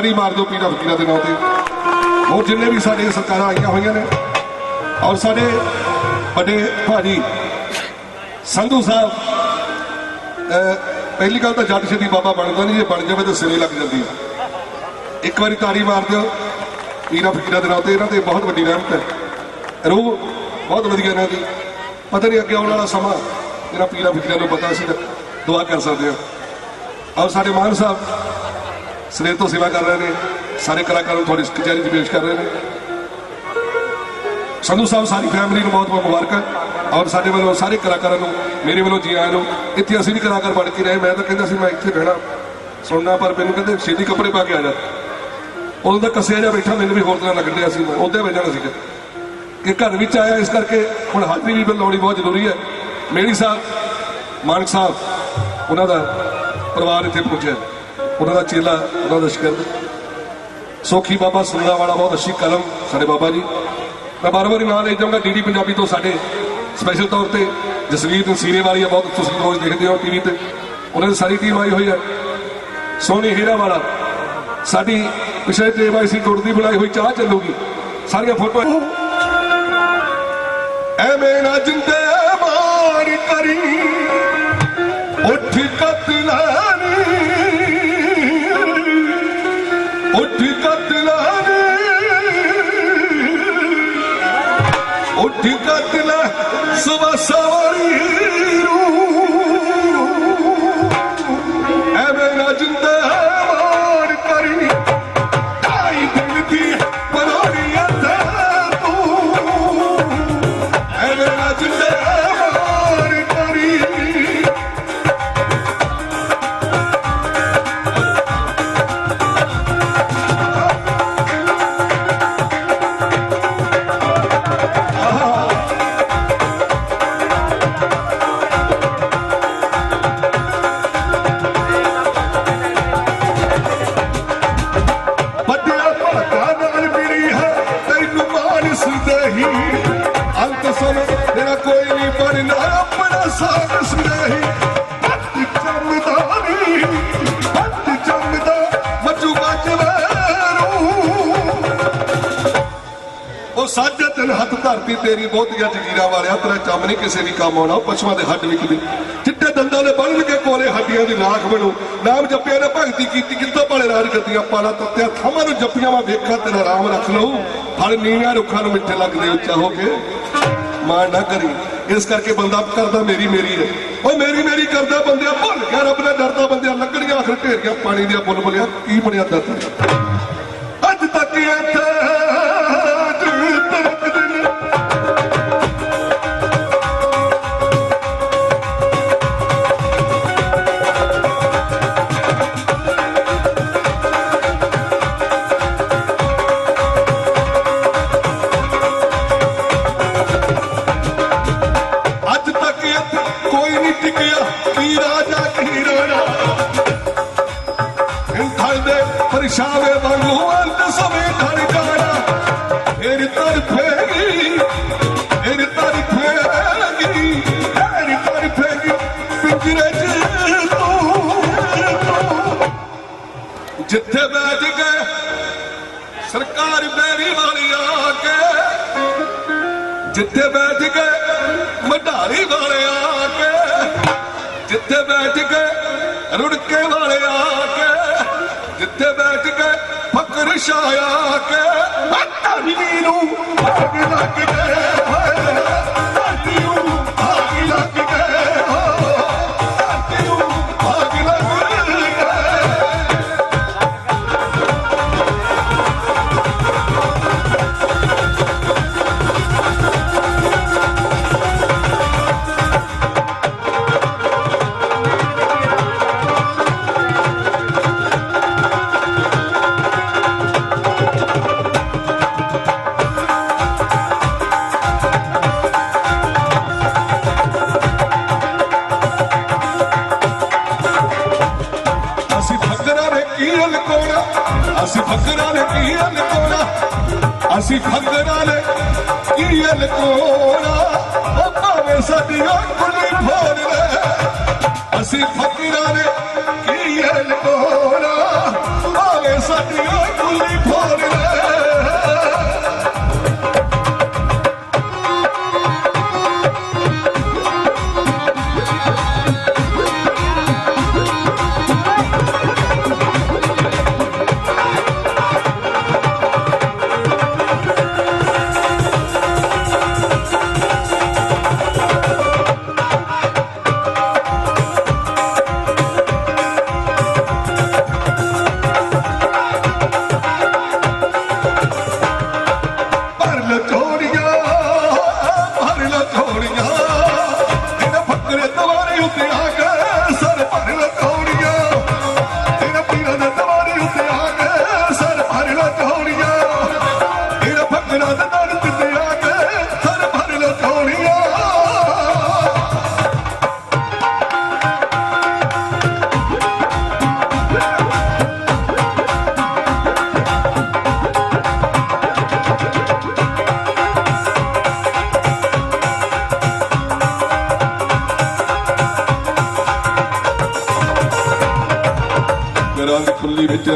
ਤਾੜੀ ਮਾਰ ਦਿਓ ਪੀਰਾਂ ਫਕੀਰਾਂ ਦੇ ਨਾਂ ਤੇ। ਹੋਰ ਜਿੰਨੇ ਵੀ ਸਾਡੇ ਸਰਕਾਰਾਂ ਆਈਆਂ ਹੋਈਆਂ ਨੇ, ਔਰ ਸਾਡੇ ਵੱਡੇ ਭਾਜੀ ਸੰਧੂ ਸਾਹਿਬ ਪਹਿਲੀ ਗੱਲ ਤਾਂ ਜੱਟ ਛੇਤੀ ਬਾਬਾ ਬਣਦਾ ਨਹੀਂ ਜੇ ਬਣ ਜਾਵੇ ਤਾਂ ਸਿਰੇ ਲੱਗ ਜਾਂਦੀ ਹੈ ਇੱਕ ਵਾਰੀ ਤਾੜੀ ਮਾਰ ਦਿਓ ਪੀਰਾਂ ਫਕੀਰਾਂ ਦੇ ਨਾਂ ਤੇ, ਇਹਨਾਂ ਤੇ ਬਹੁਤ ਵੱਡੀ ਰਹਿਮਤ ਹੈ। ਰੂਹ ਬਹੁਤ ਵਧੀਆ ਇਹਨਾਂ ਦੀ ਪਤਾ ਨਹੀਂ ਅੱਗੇ ਆਉਣ ਵਾਲਾ ਸਮਾਂ, ਜਿਹੜਾ ਪੀਰਾਂ ਫਕੀਰਾਂ ਨੂੰ ਪਤਾ ਸੀ ਦੁਆ ਕਰ ਸਕਦੇ ਹਾਂ। ਔਰ ਸਾਡੇ ਮਾਨ ਸਾਹਿਬ ਸਵੇਰ ਤੋਂ ਸੇਵਾ ਕਰ ਰਹੇ ਨੇ, ਸਾਰੇ ਕਲਾਕਾਰਾਂ ਨੂੰ ਤੁਹਾਡੀ ਕਚਹਿਰੀ 'ਚ ਪੇਸ਼ ਕਰ ਰਹੇ ਨੇ। ਸੰਧੂ ਸਾਹਿਬ, ਸਾਰੀ ਫੈਮਿਲੀ ਨੂੰ ਬਹੁਤ ਬਹੁਤ ਮੁਬਾਰਕਾਂ। ਔਰ ਸਾਡੇ ਵੱਲੋਂ ਸਾਰੇ ਕਲਾਕਾਰਾਂ ਨੂੰ, ਮੇਰੇ ਵੱਲੋਂ ਜੀ ਆਇਆਂ ਨੂੰ, ਇੱਥੇ ਅਸੀਂ ਵੀ ਕਲਾਕਾਰ ਬਣ ਕੇ ਰਹੇ। ਮੈਂ ਤਾਂ ਕਹਿੰਦਾ ਸੀ, ਮੈਂ ਇੱਥੇ ਬਹਿਣਾ, ਸੁਣਨਾ, ਪਰ ਮੈਨੂੰ ਕਹਿੰਦੇ ਛੇਤੀ ਕੱਪੜੇ ਪਾ ਕੇ ਆ ਜਾ। ਉਦੋਂ ਤਾਂ ਕੱਸਿਆ ਜਾ ਬੈਠਾ, ਮੈਨੂੰ ਵੀ ਹੋਰ ਤਰ੍ਹਾਂ ਲੱਗਣ ਰਿਹਾ ਸੀ। ਮੈਂ ਉਹਦੇ ਬੈਠ ਜਾਣਾ ਸੀਗਾ। ਕਿ ਘਰ ਵਿੱਚ ਆਇਆ, ਇਸ ਕਰਕੇ ਹੁਣ ਹਾਜ਼ਰੀ ਵੀ ਲਾਉਣੀ ਬਹੁਤ ਜ਼ਰੂਰੀ ਹੈ। ਮੇਰੀ ਸਾਹਿਬ, ਮਾਨਕ ਸਾਹਿਬ, ਉਹਨਾਂ ਦਾ ਪਰਿਵਾਰ ਇੱਥੇ ਪਹੁੰਚਿਆ। ਉਹਨਾਂ ਦਾ ਚੇਲਾ, ਉਹਨਾਂ ਦਾ ਸ਼ਗਿਰਦ ਸੋਖੀ ਬਾਬਾ ਸੁੰਦਰਾ ਵਾਲਾ ਬਹੁਤ ਅੱਛੀ ਕਲਮ ਸਾਡੇ ਬਾਬਾ ਜੀ। ਮੈਂ ਬਾਰ ਵਾਰੀ ਨਾਂ ਲੈ ਜਾਊਂਗਾ ਡੀਡੀ ਪੰਜਾਬੀ ਤੋਂ ਸਾਡੇ ਸਪੈਸ਼ਲ ਤੌਰ ਤੇ। ਜਸਵੀਰ ਨਸੀਰੇ ਵਾਲੀ ਆ, ਬਹੁਤ ਤੁਸੀਂ ਰੋਜ਼ ਦੇਖਦੇ ਹੋ ਟੀਵੀ ਤੇ। ਉਹਨਾਂ ਦੀ ਸਾਰੀ ਟੀਮ ਆਈ ਹੋਈ ਹੈ ਸੋਨੀ ਹੀਰਾ ਵਾਲਾ, ਸਾਡੀ ਪਿਛਲੇ ਟੇਮ ਆਈ ਸੀ, ਗੁੜ ਦੀ ਬਣਾਈ ਹੋਈ ਚਾਹ ਚੱਲੂਗੀ। ਸਾਰੀਆਂ ਫੋਟੋਆਂ ਐਵੇਂ ਨਾ ਜਿੰਦੇ ਮਾਰ ਕਰੀ। ਸਾਜੇ ਤਨ ਹੱਥ ਧਰਤੀ ਤੇਰੀ ਬਹੁਤੀਆਂ ਜਗੀਰਾਂ ਵਾਲਿਆ ਤੇਰਾ ਚੰਮ ਨਹੀਂ ਕਿਸੇ ਵੀ ਕੰਮ ਆਉਣਾ ਪਸ਼ੂਆਂ ਦੇ ਹੱਡ ਵਿਕਦੇ ਚਿੱਟੇ ਦੰਦਾਂ ਦੇ ਬਣ ਕੋਲੇ ਹੱਡੀਆਂ ਦੀ ਲਾਖ ਬਣੋ। ਨਾਮ ਜਪਿਆ ਨੇ, ਭਗਤੀ ਕੀਤੀ ਕਿੰਤੋਂ ਭਲੇ ਰਾਜ ਗੱਦੀਆਂ ਪਾਲਾ ਤੱਤਿਆ। ਥਾਵਾਂ ਨੂੰ ਜਪੀਆਂ ਵਾ, ਵੇਖਾਂ ਤੇਰਾ ਰਾਮ ਰੱਖ ਲਊ। ਫਲ ਨੀਵਿਆਂ ਰੁੱਖਾਂ ਨੂੰ ਮਿੱਠੇ ਲੱਗਦੇ ਉੱਚਾ ਹੋ ਕੇ। ਮਾਂ ਨਾ ਕਰੀ। ਇਸ ਕਰਕੇ ਬੰਦਾ ਕਰਦਾ ਮੇਰੀ ਮੇਰੀ ਹੈ ਉਹ ਮੇਰੀ ਮੇਰੀ ਕਰਦਾ ਬੰਦਿਆ, ਭੁੱਲ ਗਿਆ ਰੱਬ ਨੇ ਡਰਦਾ ਬੰਦਿਆ। ਲੱਗਣੀਆਂ ਆਖਰ ਢੇਰੀਆਂ, ਪਾਣੀ ਦੀਆਂ ਬੁੱਲ ਬੁਲਿਆ ਕੀ ਬਣਿਆ ਦੱਤ ਅੱਜ ਤੱਕ ਇੱਥੇ ਜਿੱਥੇ ਬੈਠ ਕੇ ਸਰਕਾਰ ਮੇਰੀ ਵਾਲੀ ਆ ਕੇ। ਜਿੱਥੇ ਬੈਠ ਕੇ ਮਢਾਰੀ ਵਾਲੇ ਆ ਕੇ। ਜਿੱਥੇ ਬੈਠ ਕੇ ਰੁੜਕੇ ਵਾਲੇ ਆ ਕੇ। ਜਿੱਥੇ ਬੈਠ ਕੇ ਫਕਰ ਸ਼ਾਹ ਕੇ। ਧਰਤੀ ਨੂੰ ਭਾਗ ਲੱਗ ਗਏ। ਅਸੀਂ ਫਕਰਾਂ ਨੇ ਕੀ ਲਕੋਣਾ ਅਸੀਂ ਫਕਰਾਂ ਨੇ ਕੀ ਲਕੋਣਾ ਉਹ ਭਾਵੇਂ ਸਾਡੀਆਂ ਕੁਲੀ ਫੋੜ ਲੈ ਅਸੀਂ ਫਕਰਾਂ ਨੇ ਕੀ ਲਕੋਣਾ ਭਾਵੇਂ ਸਾਡੀਆਂ ਕੁਲੀ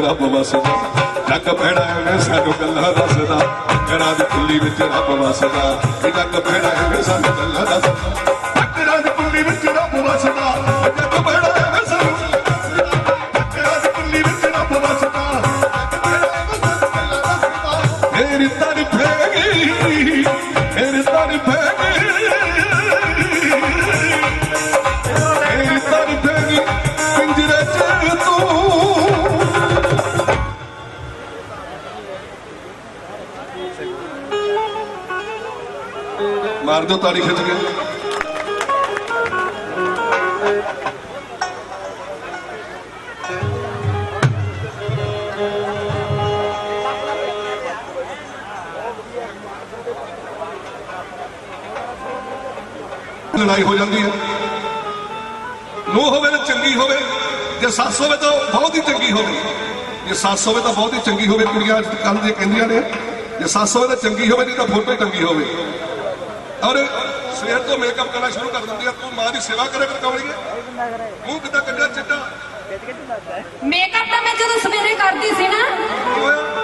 ਰੱਬ ਵਸਦਾ। ਜੱਗ ਬਹਿਣਾ ਐਵੇਂ ਸਾਨੂੰ ਗੱਲਾਂ ਦੱਸਦਾ। ਘਰਾਂ ਦੀ ਖੁੱਲੀ ਵਿੱਚ ਰੱਬ ਵਸਦਾ। ਇਹ ਜੱਗ ਬਹਿਣਾ ਐਵੇਂ ਸਾਨੂੰ ਗੱਲਾਂ ਦੱਸਦਾ। ਘਰਾਂ ਦੀ ਖੁੱਲੀ ਵਿੱਚ ਰੱਬ ਵਸਦਾ। ਮਾਰ ਦਿਓ ਤਾੜੀ ਖਿੱਚ ਕੇ? ਲੜਾਈ ਹੋ ਜਾਂਦੀ ਹੈ। ਨੂੰ ਹੋਵੇ ਤਾਂ ਚੰਗੀ ਹੋਵੇ, ਜੇ ਸੱਸ ਹੋਵੇ ਤਾਂ ਬਹੁਤ ਹੀ ਚੰਗੀ ਹੋਵੇ। ਜੇ ਸੱਸ ਹੋਵੇ ਤਾਂ ਬਹੁਤ ਹੀ ਚੰਗੀ ਹੋਵੇ, ਕੁੜੀਆਂ ਅੱਜ ਕੱਲ੍ਹ ਦੀਆਂ ਕਹਿੰਦੀਆਂ ਨੇ, ਜੇ ਸੱਸ ਹੋਵੇ ਤਾਂ ਚੰਗੀ ਹੋਵੇ, ਨਹੀਂ ਤਾਂ ਫੋਟੋ ਹੀ ਟੰਗੀ ਹੋਵੇ। ਔਰ ਸਵੇਰ ਤੋਂ ਮੇਕਅਪ ਕਰਨਾ ਸ਼ੁਰੂ ਕਰ ਦਿੰਦੀ ਆ। ਤੂੰ ਮਾਂ ਦੀ ਸੇਵਾ ਕਰੇ ਕਰ ਕਵਲੀਏ ਮੂੰਹ ਕਿੱਦਾਂ ਕੱਢਿਆ ਚਿੱਟਾ? ਮੇਕਅਪ ਤਾਂ ਮੈਂ ਜਦੋਂ ਸਵੇਰੇ ਕਰਦੀ ਸੀ ਨਾ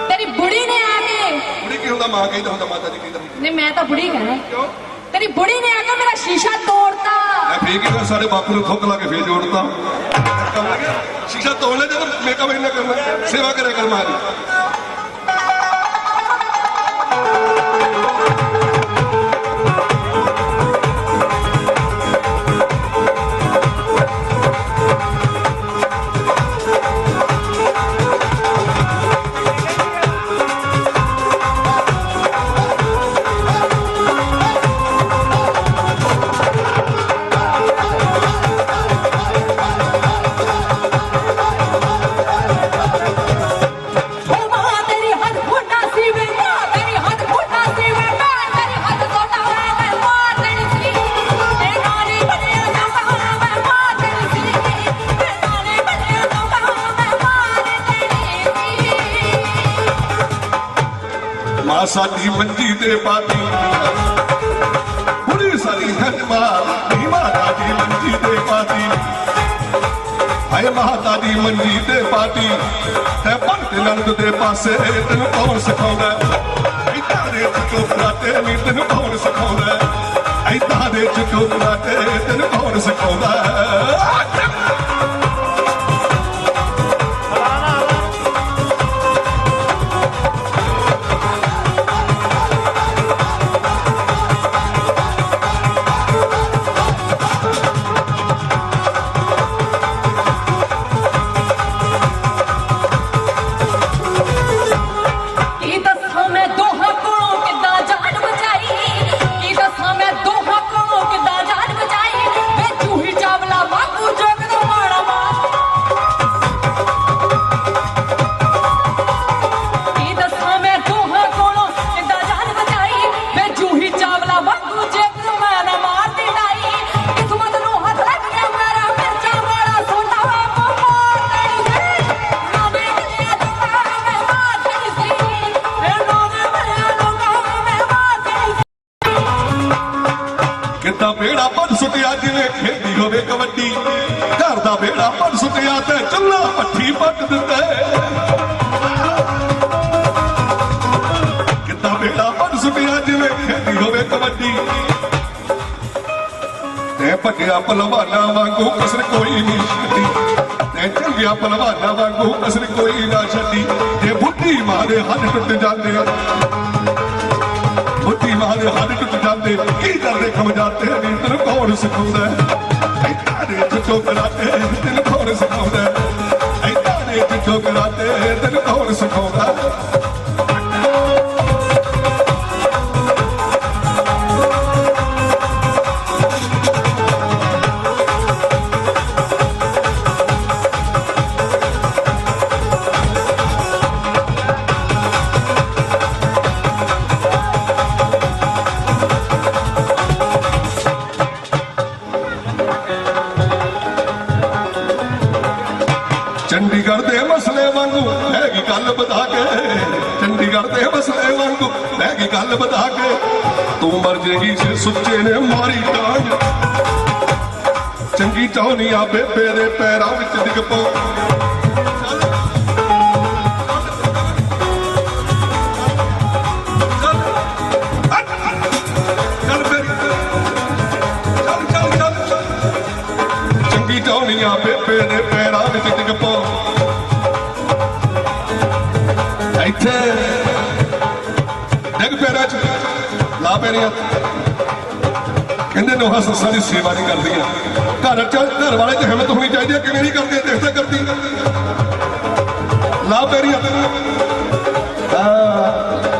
ਤੇਰੀ ਬੁੜੀ ਨੇ ਆ ਕੇ ਕੁੜੀ ਕੀ ਹੁੰਦਾ? ਮਾਂ ਕਹਿੰਦਾ ਹੁੰਦਾ ਮਾਤਾ ਜੀ ਕਹਿੰਦਾ ਹੁੰਦਾ। ਨਹੀਂ ਮੈਂ ਤਾਂ ਬੁੜੀ ਕਹਿਣਾ। ਕਿਉਂ? ਤੇਰੀ ਬੁੜੀ ਨੇ ਆ ਕੇ ਮੇਰਾ ਸ਼ੀਸ਼ਾ ਤੋੜਤਾ। ਮੈਂ ਫੇਰ ਕੀ ਸਾਡੇ ਬਾਪੂ ਨੂੰ ਥੁੱਕ ਲਾ ਕੇ ਫੇਰ ਜੋੜਤਾ। ਸ਼ੀਸ਼ਾ ਤੋੜ ਲੈ ਜਦੋਂ ਮੇਕਅਪ ਇੰਨਾ ਕਰਨਾ। ਸੇਵਾ ਕਰਿਆ ਕਰ ਮਾਂ ਦੀ। ਸਾਡੀ ਮੰਜੀ ਤੇ ਪਾਤੀ। ਬੁੜੀ ਸਾਰੀ ਹਜਮਾਰ ਨੀ ਮਾਤਾ ਦੀ ਮੰਜੀ ਤੇ ਪਾਤੀ। ਹਾਏ ਮਾਤਾ ਦੀ ਮੰਜੀ ਤੇ ਪਾਤੀ। ਤੇ ਪੰਤ ਨੰਦ ਦੇ ਪਾਸੇ ਤੈਨੂੰ ਕੌਣ ਸਿਖਾਉਂਦਾ? ਐਦਾਂ ਦੇ ਚਟੋਕਰਾ ਤੇ ਨੀ ਤੈਨੂੰ ਕੌਣ ਸਿਖਾਉਂਦਾ? ਐਦਾਂ ਦੇ ਚਟੋਕਰਾ ਤੇ ਤੈਨੂੰ ਕੌਣ ਸਿਖਾਉਂਦਾ? ਸੁਟਿਆ ਜਿਵੇਂ ਖੇਡੀ ਹੋਵੇ ਕਬੱਡੀ। ਘਰ ਦਾ ਵੇੜਾ ਪੜ ਸੁਟਿਆ ਤੇ ਚੱਲਾ ਪੱਠੀ ਪੱਟ ਦਿੱਤੇ। ਕਿੱਦਾਂ ਵੇੜਾ ਪੜ ਸੁਟਿਆ ਜਿਵੇਂ ਖੇਡੀ ਹੋਵੇ ਕਬੱਡੀ। ਤੇ ਭੱਜਿਆ ਪਹਿਲਵਾਨਾਂ ਵਾਂਗੂ ਕਸਰ ਕੋਈ ਨਹੀਂ ਛੱਡੀ। ਤੇ ਚੰਗਿਆ ਪਹਿਲਵਾਨਾਂ ਵਾਂਗੂ ਕਸਰ ਕੋਈ ਨਾ ਛੱਡੀ। ਤੇ ਬੁੱਢੀ ਮਾਰੇ ਹੱਥ ਟੁੱਟ ਜਾਂਦੇ ਆ ਟੁੱਟ ਜਾਂਦੇ ਕੀ ਕਰਦੇ ਖਮ ਜਾਂਦੇ ਨੀ? ਤੈਨੂੰ ਕੌਣ ਸਿਖਾਉਂਦਾ ਐਦਾਂ ਦੇ ਚੰਡੀਗੜ੍ਹ ਦੇ ਮਸਲੇ ਵਾਂਗੂ ਹੈਗੀ ਗੱਲ ਬਤਾ ਕੇ। ਤੂੰ ਮਰ ਜੇਗੀ ਜੇ ਸੁੱਚੇ ਨੇ ਮਾਰੀ ਟਾਂਗ। ਚੰਗੀ ਚਾਹਨੀ ਆ ਬੇਬੇ ਦੇ ਪੈਰਾਂ ਵਿੱਚ ਡਿੱਗ ਪੋ। ਚੱਲ ਮੇਰੀ ਚੱਲ ਚੰਗੀ ਟੌਣੀਆਂ ਬੇਬੇ ਦੇ ਪੈਰਾਂ ਵਿੱਚ ਡਿੱਗ ਪੋ। ਇੱਥੇ ਪੈਰਾਂ 'ਚ ਲਾ ਪੈਰੀਆਂ ਕਹਿੰਦੇ ਨੇ ਉਹ ਸੱਸਾਂ ਦੀ ਸੇਵਾ ਨਹੀਂ ਕਰਦੀਆਂ ਘਰ ਚ, ਘਰ ਵਾਲੇ 'ਚ ਹਿੰਮਤ ਹੋਣੀ ਚਾਹੀਦੀ ਹੈ ਕਿਵੇਂ ਨਹੀਂ ਕਰਦੇ ਦੇਖਦਾ ਕਰਦੀ। ਲਾ ਪੈਰੀਆਂ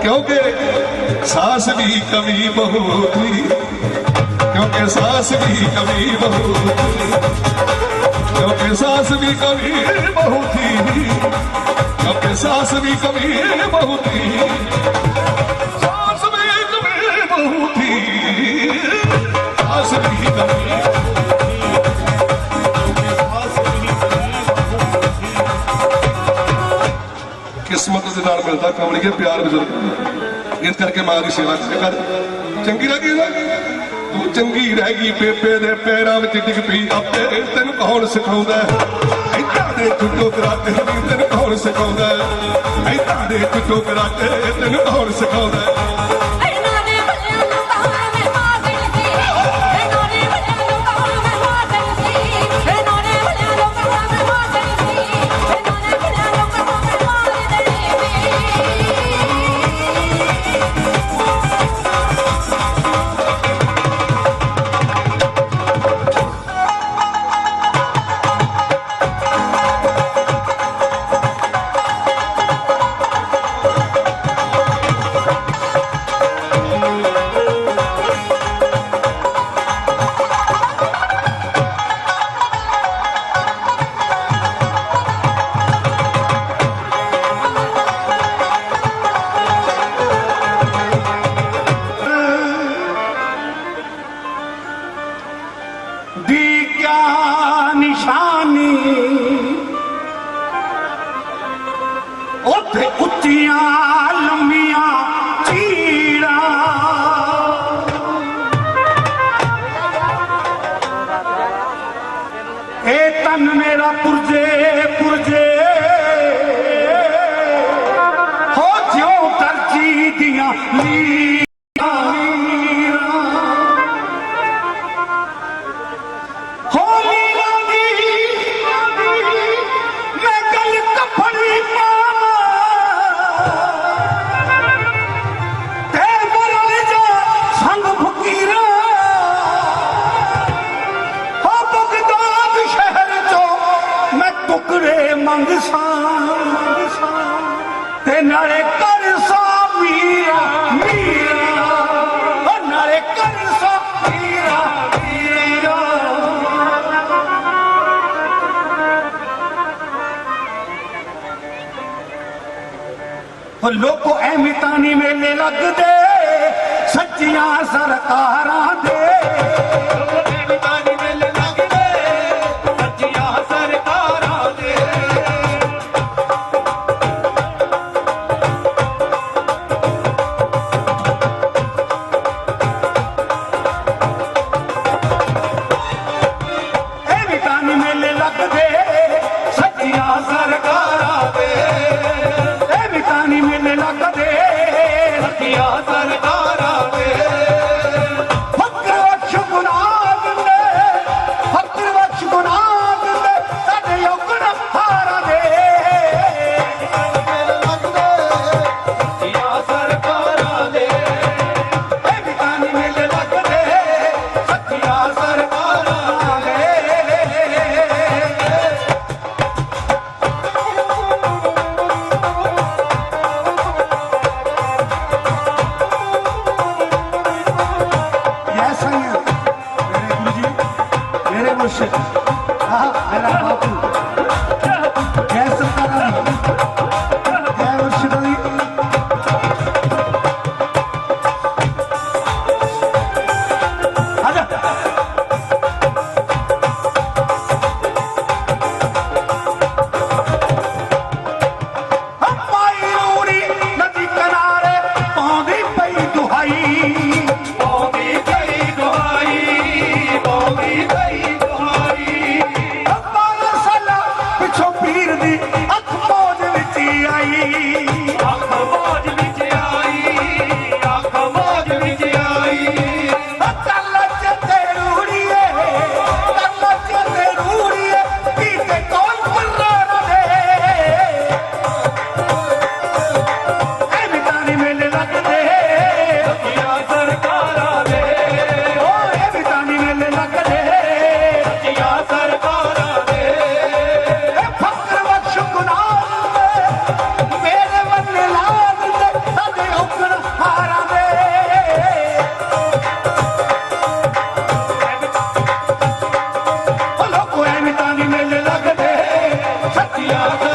ਕਿਉਂਕਿ ਸਾਸ ਵੀ ਕਮੀ ਬਹੁਤ ਕਿਉਂਕਿ ਸਾਸ ਵੀ ਕਮੀ ਬਹੁਤ ਕਿਉਂਕਿ ਸਾਸ ਵੀ ਕਮੀ ਬਹੁਤ ਕਿਉਂਕਿ ਸਾਸ ਵੀ ਕਮੀ ਬਹੁਤ ਕਿਸਮਤ ਦੇ ਨਾਲ ਮਿਲਦਾ ਕਮਲੀਏ ਪਿਆਰ ਬਜ਼ੁਰਗ ਇਸ ਕਰਕੇ ਮਾਂ ਦੀ ਸੇਵਾ ਕਰ। ਚੰਗੀ ਲੱਗੀ ਨਾ? ਤੂੰ ਚੰਗੀ ਰਹਿ ਗਈ ਬੇਬੇ ਦੇ ਪੈਰਾਂ ਵਿੱਚ ਡਿੱਗ ਪਈ, ਆਪੇ ਤੈਨੂੰ ਕੌਣ ਸਿਖਾਉਂਦਾ ਐਦਾਂ ਦੇ ਟੁੱਟੋ ਕਰਾਤੇ ਤੈਨੂੰ ਕੌਣ ਸਿਖਾਉਂਦਾ ਐਦਾਂ ਦੇ ਟੁੱਟੋ ਕਰਾਤੇ ਤੈਨੂੰ ਕੌਣ ਸਿਖਾਉਂਦਾ ਇਹ ਮੇਰਾ ਪੁਰਜੇ ਪੁਰਜੇ। ਮੰਗ ਸਾਂ ਤੇ ਨਾਲੇ ਕਰ ਸਾ ਮੀਰਾ। ਮੀਰਾ ਉਹ ਨਾਲੇ ਕਰ ਸਾ ਮੀਰਾ। ਮੀਰਾ ਉਹ ਲੋਕੋ ਐ ਨਹੀਂ ਮੇਲੇ ਲੱਗਦੇ, ਸੱਚੀਆਂ ਸਰਕਾਰਾਂ ਦੇ। Yeah.